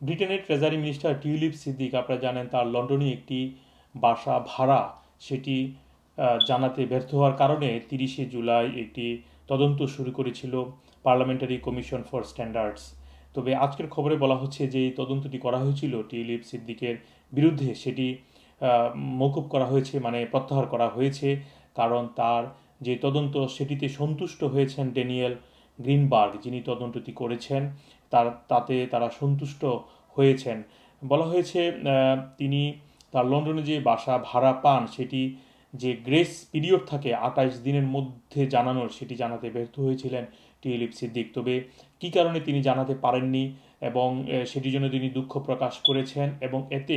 ব্রিটেনের treasury minister tulip Siddique, আপনারা জানেন তার লন্ডনে একটি বাসা ভাড়া, সেটি জানাতে ব্যর্থ হওয়ার কারণে তিরিশে জুলাই একটি তদন্ত শুরু করেছিল পার্লামেন্টারি কমিশন ফর স্ট্যান্ডার্ডস। তবে আজকের খবরে বলা হচ্ছে যে এই তদন্তটি করা হয়েছিল টিউলিপ সিদ্দিকের বিরুদ্ধে, সেটি মকুব করা হয়েছে মানে প্রত্যাহার করা হয়েছে, কারণ তার যে তদন্ত, সেটিতে সন্তুষ্ট হয়েছেন ড্যানিয়েল গ্রিনবার্গ, যিনি তদন্তটি করেছেন, তার, তাতে তারা সন্তুষ্ট হয়েছেন। বলা হয়েছে তিনি তার লন্ডনে যে বাসা ভাড়া পান, সেটি যে গ্রেস পিরিয়ড থাকে আঠাইশ দিনের মধ্যে জানানোর, সেটি জানাতে ব্যর্থ হয়েছিলেন টিউলিপ সিদ্দিক তবে কী কারণে তিনি জানাতে পারেননি এবং সেটির জন্য তিনি দুঃখ প্রকাশ করেছেন এবং এতে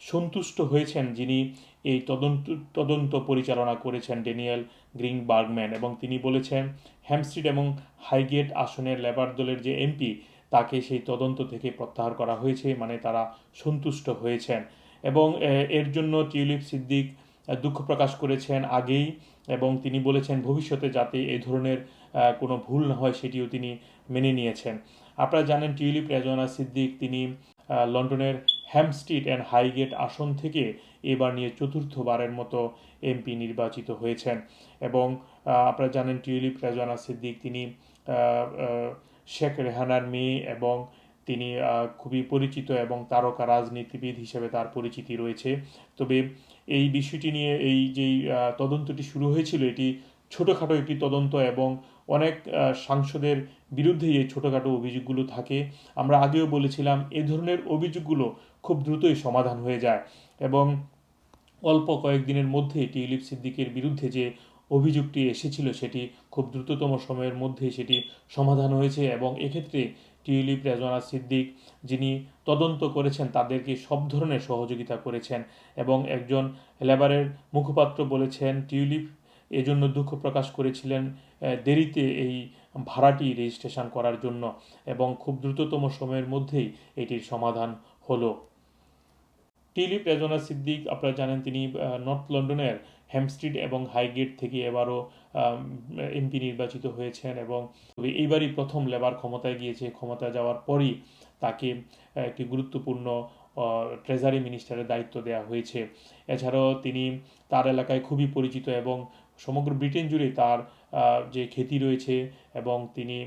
সন্তুষ্ট হয়েছেন যিনি এই তদন্ত তদন্ত পরিচালনা করেছেন ড্যানিয়েল গ্রিন বার্গম্যান এবং তিনি বলেছেন হ্যামস্ট্রিট এবং হাইগেট আসনের লেবার দলের যে এমপি, তাকে সেই তদন্ত থেকে প্রত্যাহার করা হয়েছে মানে তারা সন্তুষ্ট হয়েছেন। এবং এর জন্য টিউলিপ সিদ্দিক দুঃখ প্রকাশ করেছেন আগেই এবং তিনি বলেছেন, ভবিষ্যতে যাতে এই ধরনের কোনো ভুল না হয়, সেটিও তিনি মেনে নিয়েছেন। আপনারা জানেন, টিউলিপ রেজওয়ানা সিদ্দিক, তিনি লন্ডনের হ্যামস্ট্রিট অ্যান্ড হাইগেট আসন থেকে এবার নিয়ে চতুর্থবারের মতো এমপি নির্বাচিত হয়েছেন। এবং আপনারা জানেন টিউলিপ রেজওয়ানা সিদ্দিক তিনি শেখ রেহানার মেয়ে এবং তিনি খুবই পরিচিত এবং তারকা রাজনীতিবিদ হিসেবে তার পরিচিতি রয়েছে। তবে এই বিষয়টি নিয়ে এই যেই তদন্তটি শুরু হয়েছিল এটি ছোটোখাটো একটি তদন্ত এবং অনেক সাংসদের বিরুদ্ধেই এই ছোটোখাটো অভিযোগগুলো থাকে। আমরা আগেও বলেছিলাম, এ ধরনের অভিযোগগুলো খুব দ্রুতই সমাধান হয়ে যায় এবং অল্প কয়েকদিনের মধ্যে টিউলিপ সিদ্দিকের বিরুদ্ধে যে অভিযোগটি এসেছিল, সেটি খুব দ্রুততম সময়ের মধ্যে সেটি সমাধান হয়েছে এবং এক্ষেত্রে টিউলিপ রেজওয়ানা সিদ্দিক যিনি তদন্ত করেছেন, তাদেরকে সব ধরনের সহযোগিতা করেছেন এবং একজন লেবারের মুখপাত্র বলেছেন, টিউলিপ এজন্য দুঃখ প্রকাশ করেছিলেন দেরিতে এই ভাড়াটি রেজিস্ট্রেশন করার জন্য এবং খুব দ্রুততম সময়ের মধ্যেই এটির সমাধান হলো। টিউলিপ রেজওয়ানা সিদ্দিক, আপনারা জানেন তিনি নর্থ লন্ডনের হ্যামস্ট্রিট এবং হাইগেট থেকে এবারও এমপি নির্বাচিত হয়েছেন এবং এইবারই প্রথম লেবার ক্ষমতায় গিয়েছে। ক্ষমতা যাওয়ার পরই তাকে একটি গুরুত্বপূর্ণ ট্রেজারি মিনিস্টারের দায়িত্ব দেওয়া হয়েছে। এছাড়াও তিনি তার এলাকায় খুবই পরিচিত এবং সমগ্র ব্রিটেন জুড়ে তার যে খ্যাতি রয়েছে এবং তিনি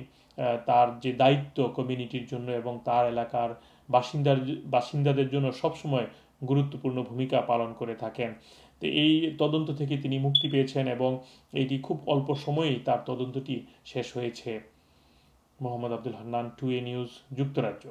তার যে দায়িত্ব কমিউনিটির জন্য এবং তার এলাকার বাসিন্দার বাসিন্দাদের জন্য সবসময় গুরুত্বপূর্ণ ভূমিকা পালন করে থাকেন। তো এই তদন্ত থেকে তিনি মুক্তি পেয়েছেন এবং এটি খুব অল্প সময়েই তার তদন্তটি শেষ হয়েছে। মোহাম্মদ আব্দুল হান্নান, টু এ নিউজ, যুক্তরাজ্য।